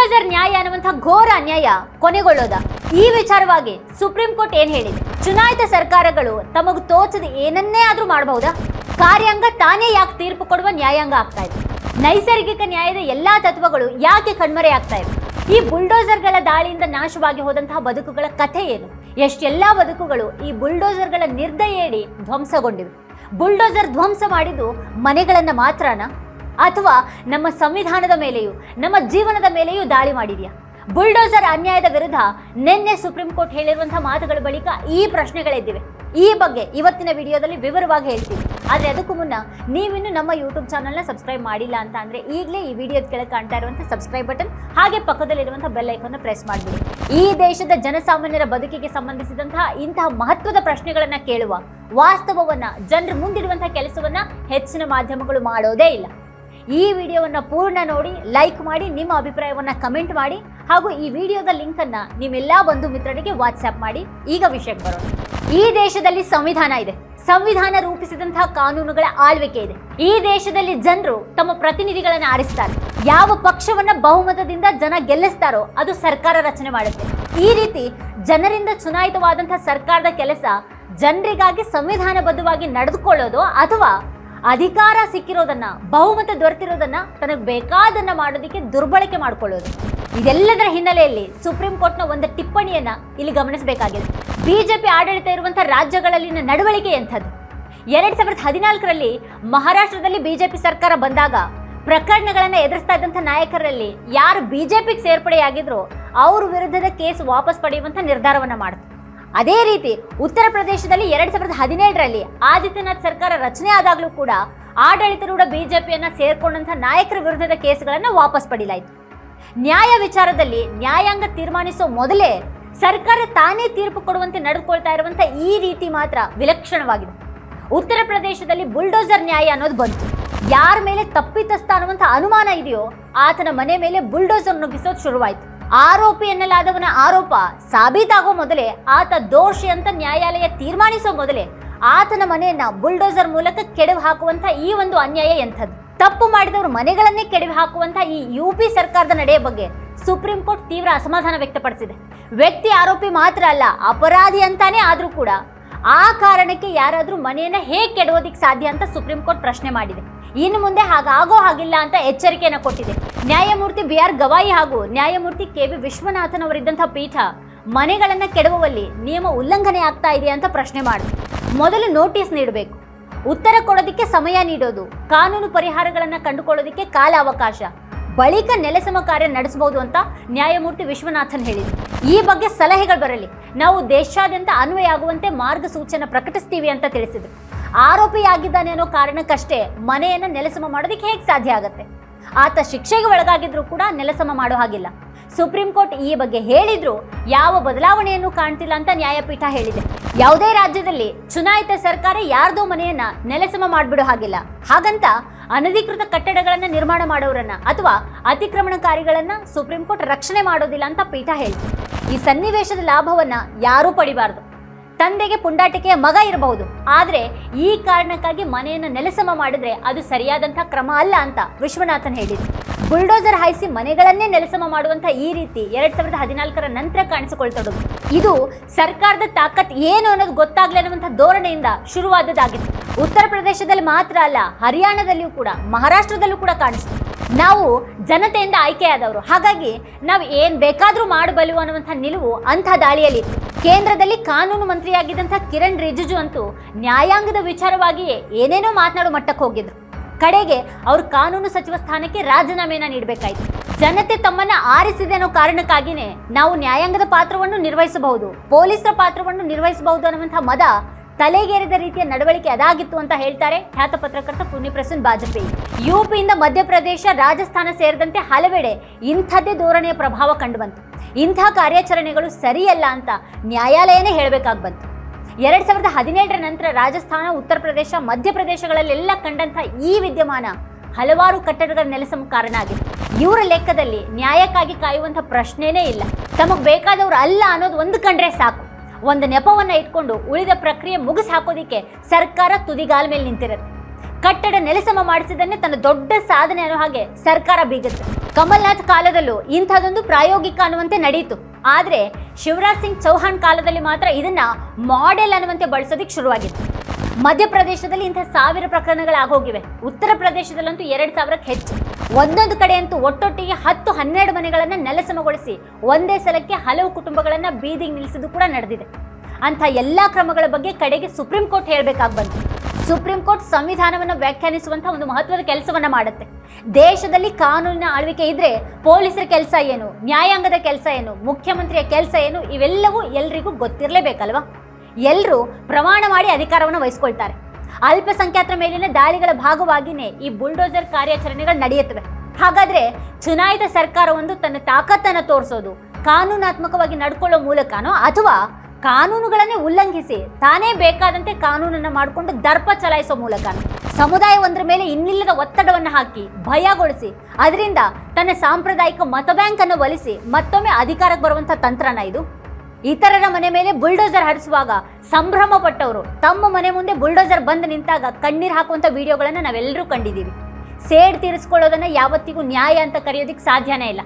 Bulldozer ನ್ಯಾಯ ಅನ್ನುವಂತಹ ಘೋರ ಅನ್ಯಾಯ ಕೊನೆಗೊಳ್ಳೋದ. ಈ ವಿಚಾರವಾಗಿ ಸುಪ್ರೀಂ ಕೋರ್ಟ್ ಏನ್ ಹೇಳಿದೆ? ಚುನಾಯಿತ ಸರ್ಕಾರಗಳು ತಮಗೆ ತೋಚದ ಏನನ್ನೇ ಆದ್ರೂ ಮಾಡಬಹುದಾ? ಕಾರ್ಯಾಂಗ ತಾನೇ ಯಾಕೆ ತೀರ್ಪು ಕೊಡುವ ನ್ಯಾಯಾಂಗ ಆಗ್ತಾ ಇದೆ. ನೈಸರ್ಗಿಕ ನ್ಯಾಯದ ಎಲ್ಲಾ ತತ್ವಗಳು ಯಾಕೆ ಕಣ್ಮರೆ ಆಗ್ತಾ ಇವೆ? ಈ ಬುಲ್ಡೋಸರ್ಗಳ ದಾಳಿಯಿಂದ ನಾಶವಾಗಿ ಹೋದಂತಹ ಬದುಕುಗಳ ಕಥೆ ಏನು? ಎಷ್ಟೆಲ್ಲಾ ಬದುಕುಗಳು ಈ ಬುಲ್ಡೋಸರ್ಗಳ ನಿರ್ದಯೇಡಿ ಧ್ವಂಸಗೊಂಡಿವೆ. ಬುಲ್ಡೋಸರ್ ಧ್ವಂಸ ಮಾಡಿದ್ದು ಮನೆಗಳನ್ನ ಮಾತ್ರನಾ? ಅಥವಾ ನಮ್ಮ ಸಂವಿಧಾನದ ಮೇಲೆಯೂ, ನಮ್ಮ ಜೀವನದ ಮೇಲೆಯೂ ದಾಳಿ ಮಾಡಿದೆಯಾ? ಬುಲ್ಡೋಸರ್ ಅನ್ಯಾಯದ ವಿರುದ್ಧ ನಿನ್ನೆ ಸುಪ್ರೀಂ ಕೋರ್ಟ್ ಹೇಳಿರುವಂತಹ ಮಾತುಗಳ ಬಳಿಕ ಈ ಪ್ರಶ್ನೆಗಳಿದ್ದಿವೆ. ಈ ಬಗ್ಗೆ ಇವತ್ತಿನ ವಿಡಿಯೋದಲ್ಲಿ ವಿವರವಾಗಿ ಹೇಳ್ತೀವಿ ಆದರೆ ಅದಕ್ಕೂ ಮುನ್ನ ನೀವಿನ್ನು ನಮ್ಮ ಯೂಟ್ಯೂಬ್ ಚಾನಲ್ನ ಸಬ್ಸ್ಕ್ರೈಬ್ ಮಾಡಿಲ್ಲ ಅಂತ ಅಂದರೆ ಈಗಲೇ ಈ ವಿಡಿಯೋದ ಕೆಳಗೆ ಕಾಣ್ತಾ ಇರುವಂಥ ಸಬ್ಸ್ಕ್ರೈಬ್ ಬಟನ್ ಹಾಗೆ ಪಕ್ಕದಲ್ಲಿರುವಂಥ ಬೆಲ್ ಐಕನ್ನ ಪ್ರೆಸ್ ಮಾಡಿಬಿಡಿ. ಈ ದೇಶದ ಜನಸಾಮಾನ್ಯರ ಬದುಕಿಗೆ ಸಂಬಂಧಿಸಿದಂತಹ ಇಂತಹ ಮಹತ್ವದ ಪ್ರಶ್ನೆಗಳನ್ನು ಕೇಳುವ ವಾಸ್ತವವನ್ನ, ಜನರ ಮುಂದಿರುವಂತಹ ಕೆಲಸವನ್ನ ಹೆಚ್ಚಿನ ಮಾಧ್ಯಮಗಳು ಮಾಡೋದೇ ಇಲ್ಲ. ಈ ವಿಡಿಯೋವನ್ನು ಪೂರ್ಣ ನೋಡಿ ಲೈಕ್ ಮಾಡಿ, ನಿಮ್ಮ ಅಭಿಪ್ರಾಯವನ್ನು ಕಮೆಂಟ್ ಮಾಡಿ, ಹಾಗೂ ಈ ವಿಡಿಯೋದ ಲಿಂಕನ್ನು ನಿಮ್ಮೆಲ್ಲ ಬಂಧು ಮಿತ್ರರಿಗೆ ವಾಟ್ಸ್ಆ್ಯಪ್ ಮಾಡಿ. ಈಗ ವಿಷಯಕ್ಕೆ ಬರೋಣ. ಈ ದೇಶದಲ್ಲಿ ಸಂವಿಧಾನ ಇದೆ. ಸಂವಿಧಾನ ರೂಪಿಸಿದಂತಹ ಕಾನೂನುಗಳ ಆಳ್ವಿಕೆ ಇದೆ. ಈ ದೇಶದಲ್ಲಿ ಜನರು ತಮ್ಮ ಪ್ರತಿನಿಧಿಗಳನ್ನು ಆರಿಸ್ತಾರೆ. ಯಾವ ಪಕ್ಷವನ್ನ ಬಹುಮತದಿಂದ ಜನ ಗೆಲ್ಲಿಸ್ತಾರೋ ಅದು ಸರ್ಕಾರ ರಚನೆ ಮಾಡುತ್ತೆ. ಈ ರೀತಿ ಜನರಿಂದ ಚುನಾಯಿತವಾದಂತಹ ಸರ್ಕಾರದ ಕೆಲಸ ಜನರಿಗಾಗಿ ಸಂವಿಧಾನಬದ್ಧವಾಗಿ ನಡೆದುಕೊಳ್ಳೋದು ಅಥವಾ ಅಧಿಕಾರ ಸಿಕ್ಕಿರೋದನ್ನ, ಬಹುಮತ ದೊರೆತಿರೋದನ್ನ ತನಗೆ ಬೇಕಾದನ್ನ ಮಾಡೋದಕ್ಕೆ ದುರ್ಬಳಕೆ ಮಾಡ್ಕೊಳ್ಳೋದು. ಇದೆಲ್ಲದರ ಹಿನ್ನೆಲೆಯಲ್ಲಿ ಸುಪ್ರೀಂ ಕೋರ್ಟ್ನ ಒಂದು ಟಿಪ್ಪಣಿಯನ್ನ ಇಲ್ಲಿ ಗಮನಿಸಬೇಕಾಗಿದೆ. ಬಿಜೆಪಿ ಆಡಳಿತ ಇರುವಂತಹ ರಾಜ್ಯಗಳಲ್ಲಿನ ನಡವಳಿಕೆ ಎಂಥದ್ದು? ಎರಡ್ ಸಾವಿರದ ಹದಿನಾಲ್ಕರಲ್ಲಿ ಮಹಾರಾಷ್ಟ್ರದಲ್ಲಿ ಬಿಜೆಪಿ ಸರ್ಕಾರ ಬಂದಾಗ ಪ್ರಕರಣಗಳನ್ನು ಎದುರಿಸ್ತಾ ಇದ್ದಂಥ ನಾಯಕರಲ್ಲಿ ಯಾರು ಬಿಜೆಪಿಗೆ ಸೇರ್ಪಡೆಯಾಗಿದ್ರು, ಅವ್ರ ವಿರುದ್ಧದ ಕೇಸ್ ವಾಪಸ್ ಪಡೆಯುವಂತ ನಿರ್ಧಾರವನ್ನ ಮಾಡಿತು. ಅದೇ ರೀತಿ ಉತ್ತರ ಪ್ರದೇಶದಲ್ಲಿ ಎರಡ್ ಸಾವಿರದ ಹದಿನೇಳರಲ್ಲಿ ಆದಿತ್ಯನಾಥ್ ಸರ್ಕಾರ ರಚನೆ ಆದಾಗಲೂ ಕೂಡ ಆಡಳಿತಾರೂಢ ಬಿಜೆಪಿಯನ್ನ ಸೇರ್ಕೊಂಡಂತಹ ನಾಯಕರ ವಿರುದ್ಧದ ಕೇಸ್ಗಳನ್ನ ವಾಪಸ್ ಪಡೆಯಲಾಯಿತು ನ್ಯಾಯ ವಿಚಾರದಲ್ಲಿ ನ್ಯಾಯಾಂಗ ತೀರ್ಮಾನಿಸೋ ಮೊದಲೇ ಸರ್ಕಾರ ತಾನೇ ತೀರ್ಪು ಕೊಡುವಂತೆ ನಡೆದುಕೊಳ್ತಾ ಇರುವಂಥ ಈ ರೀತಿ ಮಾತ್ರ ವಿಲಕ್ಷಣವಾಗಿದೆ. ಉತ್ತರ ಪ್ರದೇಶದಲ್ಲಿ ಬುಲ್ಡೋಸರ್ ನ್ಯಾಯ ಅನ್ನೋದು ಬಂತು. ಯಾರ ಮೇಲೆ ತಪ್ಪಿತಸ್ಥ ಅನ್ನುವಂಥ ಅನುಮಾನ ಇದೆಯೋ ಆತನ ಮನೆ ಮೇಲೆ ಬುಲ್ಡೋಸರ್ ನುಗ್ಗಿಸೋದು ಶುರುವಾಯಿತು. ಆರೋಪಿ ಎನ್ನಲಾದವನ ಆರೋಪ ಸಾಬೀತಾಗೋ ಮೊದಲೇ ಆತ ದೋಷಿ ಅಂತ ನ್ಯಾಯಾಲಯ ತೀರ್ಮಾನಿಸೋ ಮೊದಲೇ ಆತನ ಮನೆಯನ್ನ ಬುಲ್ಡೋಸರ್ ಮೂಲಕ ಕೆಡವು ಹಾಕುವಂತ ಈ ಒಂದು ಅನ್ಯಾಯ ಎಂಥದ್ದು. ತಪ್ಪು ಮಾಡಿದವರು ಮನೆಗಳನ್ನೇ ಕೆಡವಿ ಹಾಕುವಂತ ಈ ಯು ಪಿ ಸರ್ಕಾರದ ನಡೆಯ ಬಗ್ಗೆ ಸುಪ್ರೀಂ ಕೋರ್ಟ್ ತೀವ್ರ ಅಸಮಾಧಾನ ವ್ಯಕ್ತಪಡಿಸಿದೆ. ವ್ಯಕ್ತಿ ಆರೋಪಿ ಮಾತ್ರ ಅಲ್ಲ, ಅಪರಾಧಿ ಅಂತಾನೆ ಆದರೂ ಕೂಡ ಆ ಕಾರಣಕ್ಕೆ ಯಾರಾದರೂ ಮನೆಯನ್ನ ಹೇಗೆ ಕೆಡೋದಿಕ್ಕೆ ಸಾಧ್ಯ ಅಂತ ಸುಪ್ರೀಂ ಕೋರ್ಟ್ ಪ್ರಶ್ನೆ ಮಾಡಿದೆ. ಇನ್ನು ಮುಂದೆ ಹಾಗಾಗೋ ಹಾಗಿಲ್ಲ ಅಂತ ಎಚ್ಚರಿಕೆಯನ್ನು ಕೊಟ್ಟಿದೆ. ನ್ಯಾಯಮೂರ್ತಿ ಬಿ ಆರ್ ಗವಾಯಿ ಹಾಗೂ ನ್ಯಾಯಮೂರ್ತಿ ಕೆ ವಿ ವಿಶ್ವನಾಥನ್ ಅವರಿದ್ದಂಥ ಪೀಠ ಮನೆಗಳನ್ನ ಕೆಡವುವಲ್ಲಿ ನಿಯಮ ಉಲ್ಲಂಘನೆ ಆಗ್ತಾ ಇದೆ ಅಂತ ಪ್ರಶ್ನೆ ಮಾಡಿದೆ. ಮೊದಲು ನೋಟಿಸ್ ನೀಡಬೇಕು. ಉತ್ತರ ಕೊಡೋದಕ್ಕೆ ಸಮಯ ನೀಡೋದು, ಕಾನೂನು ಪರಿಹಾರಗಳನ್ನ ಕಂಡುಕೊಳ್ಳೋದಕ್ಕೆ ಕಾಲ ಅವಕಾಶ, ಬಳಿಕ ನೆಲೆಸಮ ಕಾರ್ಯ ನಡೆಸಬಹುದು ಅಂತ ನ್ಯಾಯಮೂರ್ತಿ ವಿಶ್ವನಾಥನ್ ಹೇಳಿದರು. ಈ ಬಗ್ಗೆ ಸಲಹೆಗಳು ಬರಲಿ. ನಾವು ದೇಶಾದ್ಯಂತ ಅನ್ವಯ ಆಗುವಂತೆ ಮಾರ್ಗಸೂಚನೆ ಪ್ರಕಟಿಸ್ತೀವಿ ಅಂತ ತಿಳಿಸಿದ್ರು. ಆರೋಪಿಯಾಗಿದ್ದಾನೆ ಅನ್ನೋ ಕಾರಣಕ್ಕಷ್ಟೇ ಮನೆಯನ್ನ ನೆಲಸಮ ಮಾಡೋದಕ್ಕೆ ಹೇಗೆ ಸಾಧ್ಯ ಆಗುತ್ತೆ? ಆತ ಶಿಕ್ಷೆಗೆ ಒಳಗಾಗಿದ್ರು ಕೂಡ ನೆಲಸಮ ಮಾಡೋ ಹಾಗಿಲ್ಲ. ಸುಪ್ರೀಂ ಕೋರ್ಟ್ ಈ ಬಗ್ಗೆ ಹೇಳಿದ್ರು ಯಾವ ಬದಲಾವಣೆಯನ್ನು ಕಾಣ್ತಿಲ್ಲ ಅಂತ ನ್ಯಾಯಪೀಠ ಹೇಳಿದೆ. ಯಾವುದೇ ರಾಜ್ಯದಲ್ಲಿ ಚುನಾಯಿತ ಸರ್ಕಾರ ಯಾರ್ದೋ ಮನೆಯನ್ನ ನೆಲಸಮ ಮಾಡ್ಬಿಡೋ ಹಾಗಿಲ್ಲ. ಹಾಗಂತ ಅನಧಿಕೃತ ಕಟ್ಟಡಗಳನ್ನ ನಿರ್ಮಾಣ ಮಾಡೋರನ್ನ ಅಥವಾ ಅತಿಕ್ರಮಣಕಾರಿಗಳನ್ನ ಸುಪ್ರೀಂ ಕೋರ್ಟ್ ರಕ್ಷಣೆ ಮಾಡೋದಿಲ್ಲ ಅಂತ ಪೀಠ ಹೇಳಿದೆ. ಈ ಸನ್ನಿವೇಶದ ಲಾಭವನ್ನ ಯಾರೂ ಪಡಿಬಾರ್ದು. ತಂದೆಗೆ ಪುಂಡಾಟಿಕೆಯ ಮಗ ಇರಬಹುದು. ಆದರೆ ಈ ಕಾರಣಕ್ಕಾಗಿ ಮನೆಯನ್ನು ನೆಲಸಮ ಮಾಡಿದ್ರೆ ಅದು ಸರಿಯಾದಂಥ ಕ್ರಮ ಅಲ್ಲ ಅಂತ ವಿಶ್ವನಾಥನ್ ಹೇಳಿದ್ರು. ಬುಲ್ಡೋಸರ್ ಹಾಯಿಸಿ ಮನೆಗಳನ್ನೇ ನೆಲಸಮ ಮಾಡುವಂಥ ಈ ರೀತಿ ಎರಡ್ ಸಾವಿರದ ಹದಿನಾಲ್ಕರ ನಂತರ ಕಾಣಿಸಿಕೊಳ್ತೊಡಗು ಇದು ಸರ್ಕಾರದ ತಾಕತ್ ಏನು ಅನ್ನೋದು ಗೊತ್ತಾಗ್ಲಿ ಅನ್ನುವಂಥ ಧೋರಣೆಯಿಂದ ಶುರುವಾದದ್ದಾಗಿತ್ತು. ಉತ್ತರ ಪ್ರದೇಶದಲ್ಲಿ ಮಾತ್ರ ಅಲ್ಲ, ಹರಿಯಾಣದಲ್ಲಿಯೂ ಕೂಡ, ಮಹಾರಾಷ್ಟ್ರದಲ್ಲೂ ಕೂಡ ಕಾಣಿಸ್ತು. ನಾವು ಜನತೆಯಿಂದ ಆಯ್ಕೆಯಾದವರು. ಹಾಗಾಗಿ ನಾವು ಏನು ಬೇಕಾದರೂ ಮಾಡಬಲ್ಲು ಅನ್ನುವಂಥ ನಿಲುವು ಅಂಥ ದಾಳಿಯಲ್ಲಿ ಕೇಂದ್ರದಲ್ಲಿ ಕಾನೂನು ಮಂತ್ರಿಯಾಗಿದ್ದಂಥ ಕಿರಣ್ ರಿಜಿಜು ಅಂತೂ ನ್ಯಾಯಾಂಗದ ವಿಚಾರವಾಗಿಯೇ ಏನೇನೋ ಮಾತನಾಡೋ ಮಟ್ಟಕ್ಕೆ ಹೋಗಿದ್ರು. ಕಡೆಗೆ ಅವರು ಕಾನೂನು ಸಚಿವ ಸ್ಥಾನಕ್ಕೆ ರಾಜೀನಾಮೆಯನ್ನ ನೀಡಬೇಕಾಯಿತು. ಜನತೆ ತಮ್ಮನ್ನ ಆರಿಸಿದೆ ಅನ್ನೋ ಕಾರಣಕ್ಕಾಗಿನೇ ನಾವು ನ್ಯಾಯಾಂಗದ ಪಾತ್ರವನ್ನು ನಿರ್ವಹಿಸಬಹುದು, ಪೊಲೀಸರ ಪಾತ್ರವನ್ನು ನಿರ್ವಹಿಸಬಹುದು ಅನ್ನುವಂಥ ಮದ ತಲೆಗೇರಿದ ರೀತಿಯ ನಡವಳಿಕೆ ಅದಾಗಿತ್ತು ಅಂತ ಹೇಳ್ತಾರೆ ಖ್ಯಾತ ಪತ್ರಕರ್ತ ಪುಣ್ಯಪ್ರಸನ್ ಬಾಜಪೇಯಿ ಯುಪಿಯಿಂದ ಮಧ್ಯಪ್ರದೇಶ, ರಾಜಸ್ಥಾನ ಸೇರಿದಂತೆ ಹಲವೆಡೆ ಇಂಥದ್ದೇ ಧೋರಣೆಯ ಪ್ರಭಾವ ಕಂಡುಬಂತು. ಇಂಥ ಕಾರ್ಯಾಚರಣೆಗಳು ಸರಿಯಲ್ಲ ಅಂತ ನ್ಯಾಯಾಲಯನೇ ಹೇಳಬೇಕಾಗಿ ಬಂತು. ಎರಡ್ ಸಾವಿರದ ಹದಿನೇಳರ ನಂತರ ರಾಜಸ್ಥಾನ, ಉತ್ತರ ಪ್ರದೇಶ, ಮಧ್ಯಪ್ರದೇಶಗಳಲ್ಲೆಲ್ಲ ಕಂಡಂಥ ಈ ವಿದ್ಯಮಾನ ಹಲವಾರು ಕಟ್ಟಡಗಳ ನೆಲೆಸಮ ಕಾರಣ ಆಗಿದೆ ಇವರ ಲೆಕ್ಕದಲ್ಲಿ ನ್ಯಾಯಕ್ಕಾಗಿ ಕಾಯುವಂಥ ಪ್ರಶ್ನೆನೇ ಇಲ್ಲ. ತಮಗೆ ಬೇಕಾದವರು ಅಲ್ಲ ಅನ್ನೋದು ಒಂದು ಕಂಡ್ರೆ ಸಾಕು. ಒಂದು ನೆಪವನ್ನು ಇಟ್ಕೊಂಡು ಉಳಿದ ಪ್ರಕ್ರಿಯೆ ಮುಗಿಸಿ ಹಾಕೋದಿಕ್ಕೆ ಸರ್ಕಾರ ತುದಿಗಾಲ ಮೇಲೆ ನಿಂತಿರುತ್ತೆ. ಕಟ್ಟಡ ನೆಲಸಮ ಮಾಡಿಸಿದನ್ನೇ ತನ್ನ ದೊಡ್ಡ ಸಾಧನೆ ಅನ್ನೋ ಹಾಗೆ ಸರ್ಕಾರ ಬೀಗುತ್ತೆ. ಕಮಲ್ನಾಥ್ ಕಾಲದಲ್ಲೂ ಇಂಥದೊಂದು ಪ್ರಾಯೋಗಿಕ ಅನ್ನುವಂತೆ ನಡೆಯಿತು ಆದರೆ ಶಿವರಾಜ್ ಸಿಂಗ್ ಚೌಹಾಣ್ ಕಾಲದಲ್ಲಿ ಮಾತ್ರ ಇದನ್ನ ಮಾಡೆಲ್ ಅನ್ನುವಂತೆ ಬಳಸೋದಿಕ್ಕೆ ಶುರುವಾಗಿತ್ತು. ಮಧ್ಯಪ್ರದೇಶದಲ್ಲಿ ಇಂಥ ಸಾವಿರ ಪ್ರಕರಣಗಳಾಗೋಗಿವೆ ಉತ್ತರ ಪ್ರದೇಶದಲ್ಲಂತೂ ಎರಡು ಸಾವಿರಕ್ಕೆ ಹೆಚ್ಚು. ಒಂದೊಂದು ಕಡೆ ಅಂತೂ ಒಟ್ಟೊಟ್ಟಿಗೆ ಹತ್ತು ಹನ್ನೆರಡು ಮನೆಗಳನ್ನು ನೆಲಸಮಗೊಳಿಸಿ ಒಂದೇ ಸಲಕ್ಕೆ ಹಲವು ಕುಟುಂಬಗಳನ್ನು ಬೀದಿಗೆ ನಿಲ್ಲಿಸೋದು ಕೂಡ ನಡೆದಿದೆ. ಅಂಥ ಎಲ್ಲಾ ಕ್ರಮಗಳ ಬಗ್ಗೆ ಕಡೆಗೆ ಸುಪ್ರೀಂ ಕೋರ್ಟ್ ಹೇಳಬೇಕಾಗಿ ಬಂತು. ಸುಪ್ರೀಂ ಕೋರ್ಟ್ ಸಂವಿಧಾನವನ್ನು ವ್ಯಾಖ್ಯಾನಿಸುವಂಥ ಒಂದು ಮಹತ್ವದ ಕೆಲಸವನ್ನ ಮಾಡುತ್ತೆ. ದೇಶದಲ್ಲಿ ಕಾನೂನಿನ ಆಳ್ವಿಕೆ ಇದ್ರೆ ಪೊಲೀಸರ ಕೆಲಸ ಏನು, ನ್ಯಾಯಾಂಗದ ಕೆಲಸ ಏನು, ಮುಖ್ಯಮಂತ್ರಿಯ ಕೆಲಸ ಏನು, ಇವೆಲ್ಲವೂ ಎಲ್ರಿಗೂ ಗೊತ್ತಿರಲೇಬೇಕಲ್ವಾ? ಎಲ್ಲರೂ ಪ್ರಮಾಣ ಮಾಡಿ ಅಧಿಕಾರವನ್ನು ವಹಿಸ್ಕೊಳ್ತಾರೆ. ಅಲ್ಪಸಂಖ್ಯಾತರ ಮೇಲಿನ ದಾಳಿಗಳ ಭಾಗವಾಗಿಯೇ ಈ ಬುಲ್ಡೋಸರ್ ಕಾರ್ಯಾಚರಣೆಗಳು ನಡೆಯುತ್ತವೆ. ಹಾಗಾದರೆ ಚುನಾಯಿತ ಸರ್ಕಾರವೊಂದು ತನ್ನ ತಾಕತ್ತನ್ನು ತೋರಿಸೋದು ಕಾನೂನಾತ್ಮಕವಾಗಿ ನಡ್ಕೊಳ್ಳೋ ಮೂಲಕನೋ ಅಥವಾ ಕಾನೂನುಗಳನ್ನೇ ಉಲ್ಲಂಘಿಸಿ ತಾನೇ ಬೇಕಾದಂತೆ ಕಾನೂನನ್ನು ಮಾಡಿಕೊಂಡು ದರ್ಪ ಚಲಾಯಿಸೋ ಮೂಲಕ ಸಮುದಾಯ ಒಂದರ ಮೇಲೆ ಇನ್ನಿಲ್ಲದ ಒತ್ತಡವನ್ನು ಹಾಕಿ ಭಯಗೊಳಿಸಿ ಅದರಿಂದ ತನ್ನ ಸಾಂಪ್ರದಾಯಿಕ ಮತ ಬ್ಯಾಂಕ್ ಅನ್ನು ಒಲಿಸಿ ಮತ್ತೊಮ್ಮೆ ಅಧಿಕಾರಕ್ಕೆ ಬರುವಂಥ ತಂತ್ರನ ಇದು? ಇತರರ ಮನೆ ಮೇಲೆ ಬುಲ್ಡೋಸರ್ ಹರಿಸುವಾಗ ಸಂಭ್ರಮ ಪಟ್ಟವರು ತಮ್ಮ ಮನೆ ಮುಂದೆ ಬುಲ್ಡೋಸರ್ ಬಂದು ನಿಂತಾಗ ಕಣ್ಣೀರು ಹಾಕುವಂಥ ವಿಡಿಯೋಗಳನ್ನು ನಾವೆಲ್ಲರೂ ಕಂಡಿದ್ದೀವಿ. ಸೇಡ್ ತೀರಿಸ್ಕೊಳ್ಳೋದನ್ನು ಯಾವತ್ತಿಗೂ ನ್ಯಾಯ ಅಂತ ಕರೆಯೋದಿಕ್ ಸಾಧ್ಯನೇ ಇಲ್ಲ.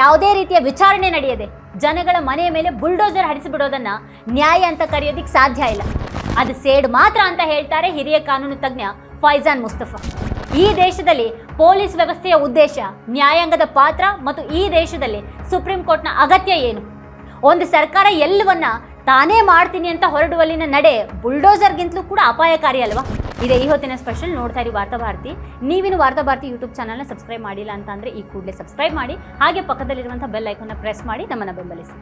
ಯಾವುದೇ ರೀತಿಯ ವಿಚಾರಣೆ ನಡೆಯದೆ ಜನಗಳ ಮನೆಯ ಮೇಲೆ ಬುಲ್ಡೋಸರ್ ಹರಿಸಿಬಿಡೋದನ್ನ ನ್ಯಾಯ ಅಂತ ಕರೆಯೋದಿಕ್ ಸಾಧ್ಯ ಇಲ್ಲ. ಅದು ಸೇಡ್ ಮಾತ್ರ ಅಂತ ಹೇಳ್ತಾರೆ ಹಿರಿಯ ಕಾನೂನು ತಜ್ಞ ಫೈಜಾನ್ ಮುಸ್ತಫಾ. ಈ ದೇಶದಲ್ಲಿ ಪೊಲೀಸ್ ವ್ಯವಸ್ಥೆಯ ಉದ್ದೇಶ ನ್ಯಾಯಾಂಗದ ಪಾತ್ರ ಮತ್ತು ಈ ದೇಶದಲ್ಲಿ ಸುಪ್ರೀಂ ಕೋರ್ಟ್ನ ಅಗತ್ಯ ಏನು? ಒಂದು ಸರ್ಕಾರ ಎಲ್ಲವನ್ನ ತಾನೇ ಮಾಡ್ತೀನಿ ಅಂತ ಹೊರಡುವಲ್ಲಿನ ನಡೆ ಬುಲ್ಡೋಸರ್ಗಿಂತಲೂ ಕೂಡ ಅಪಾಯಕಾರಿ ಅಲ್ವಾ? ಇದೇ ಈ ಹೊತ್ತಿನ ಸ್ಪೆಷಲ್ ನೋಡ್ತಾ ಇರಿ ವಾರ್ತಾ ಭಾರತಿ. ನೀವಿನ್ನು ವಾರ್ತಾ ಭಾರತಿ ಯೂಟ್ಯೂಬ್ ಚಾನಲ್ನ ಸಬ್ಸ್ಕ್ರೈಬ್ ಮಾಡಿಲ್ಲ ಅಂತ ಅಂದ್ರೆ ಈ ಕೂಡಲೇ ಸಬ್ಸ್ಕ್ರೈಬ್ ಮಾಡಿ, ಹಾಗೆ ಪಕ್ಕದಲ್ಲಿರುವಂಥ ಬೆಲ್ ಐಕನ್ನ ಪ್ರೆಸ್ ಮಾಡಿ, ನಮ್ಮನ್ನು ಬೆಂಬಲಿಸಿ.